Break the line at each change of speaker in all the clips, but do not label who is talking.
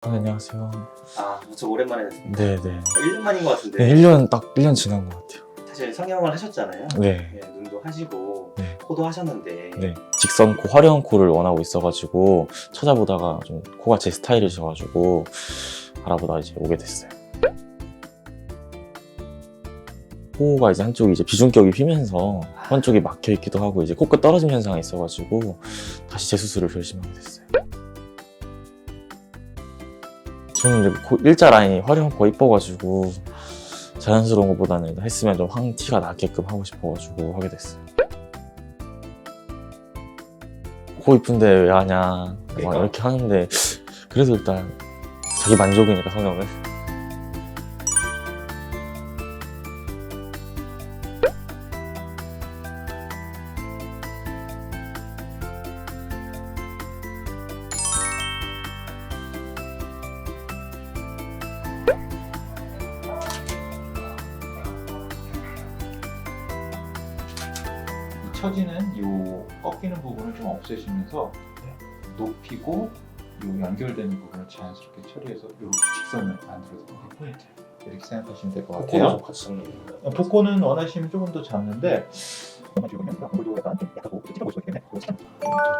아, 안녕하세요.
아, 저 오랜만에 뵙습니다.
네, 네.
1년 만인 것 같은데
네, 1년 딱 1년 지난 것 같아요.
사실 성형을 하셨잖아요.
네.
네, 눈도 하시고
네.
코도 하셨는데
네. 직선 코, 화려한 코를 원하고 있어가지고 찾아보다가 좀 코가 제 스타일이셔가지고 알아보다 이제 오게 됐어요. 코가 이제 한쪽이 이제 비중격이 휘면서 한쪽이 막혀 있기도 하고 이제 코끝 떨어짐 현상이 있어가지고 다시 재수술을 결심하게 됐어요. 저는 이제 코 일자 라인이 화려한 코가 이뻐가지고 자연스러운 것보다는 했으면 좀 황 티가 나게끔 하고 싶어가지고 하게 됐어요. 코 이쁜데 왜 하냐 막
그러니까.
이렇게 하는데 그래도 일단 자기 만족이니까 성형은
이 처지는 이 꺾이는 부분을 좀 없애시면서 높이고 이 연결되는 부분을 자연스럽게 처리해서 이렇게 직선을 만들어서 포인트 이렇게 생각하시면 될것
코도
같아요.
좀 같이 잡는.
어, 복고는 원하시면 조금 더 잡는데 더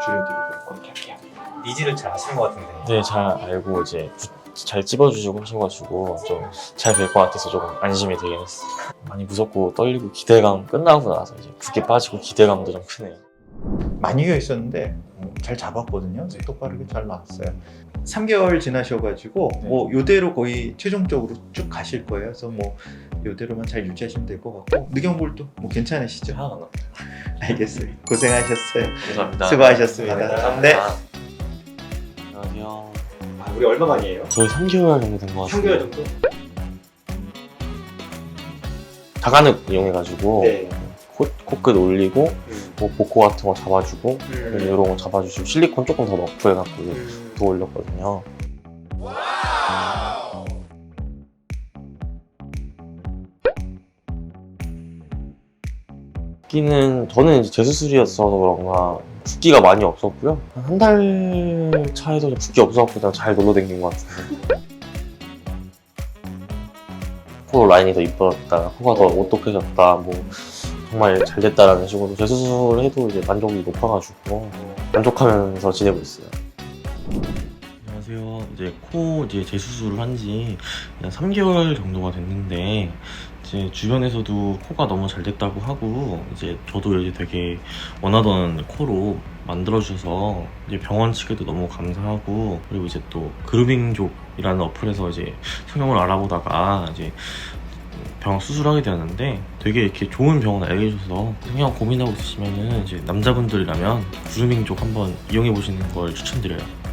줄여드리고 이렇게 할게요.
니즈를 잘 아시는 것 같은데
네, 잘 알고 이제 부- 잘 찝어주시고 하셔가지고 좀 잘 될 것 같아서 조금 안심이 되긴 했어요. 많이 무섭고 떨리고 기대감 끝나고 나서 이제 붓기 빠지고 기대감도 좀 크네요.
많이 휘어 있었는데 어, 잘 잡았거든요.
네.
똑바르게 잘 나왔어요. 3개월 지나셔가지고
네.
뭐 요대로 거의 최종적으로 쭉 가실 거예요. 그래서 뭐 요대로만 잘 유지하시면 될 것 같고 느경볼도 뭐 괜찮으시죠?
하나가 나.
알겠어요. 고생하셨어요.
감사합니다.
수고하셨습니다.
감사합니다.
네.
안녕하세요.
아, 우리 얼마 만이에요?
저희 3개월 정도 된것 같아요.
3개월 정도?
다간을 이용해가지고
네.
코, 코끝 올리고
음.
뭐 복코 같은 거 잡아주고
음.
이런 거 잡아주시고 실리콘 조금 더 넣고 해갖고
음.
더 올렸거든요. 붓기는 저는 이제 재수술이었어서 그런가 붓기가 많이 없었고요. 한 달 차에도 붓기 없어갖고 그냥 잘 놀러 댕긴 것 같은데. 코 라인이 더 이뻐졌다, 코가 더 오똑해졌다, 뭐 정말 잘 됐다라는 식으로 재수술을 해도 이제 만족이 높아가지고 만족하면서 지내고 있어요. 안녕하세요. 이제 코 이제 재수술을 한 지 한 3개월 정도가 됐는데 이제 주변에서도 코가 너무 잘 됐다고 하고 이제 저도 이제 되게 원하던 코로 만들어 주셔서 이제 병원 측에도 너무 감사하고 그리고 이제 또 그루밍족이라는 어플에서 이제 성형을 알아보다가 이제 병원 수술하게 되었는데 되게 이렇게 좋은 병원 알게 해줘서 성형 고민하고 있으시면은 이제 남자분들이라면 그루밍족 한번 이용해 보시는 걸 추천드려요.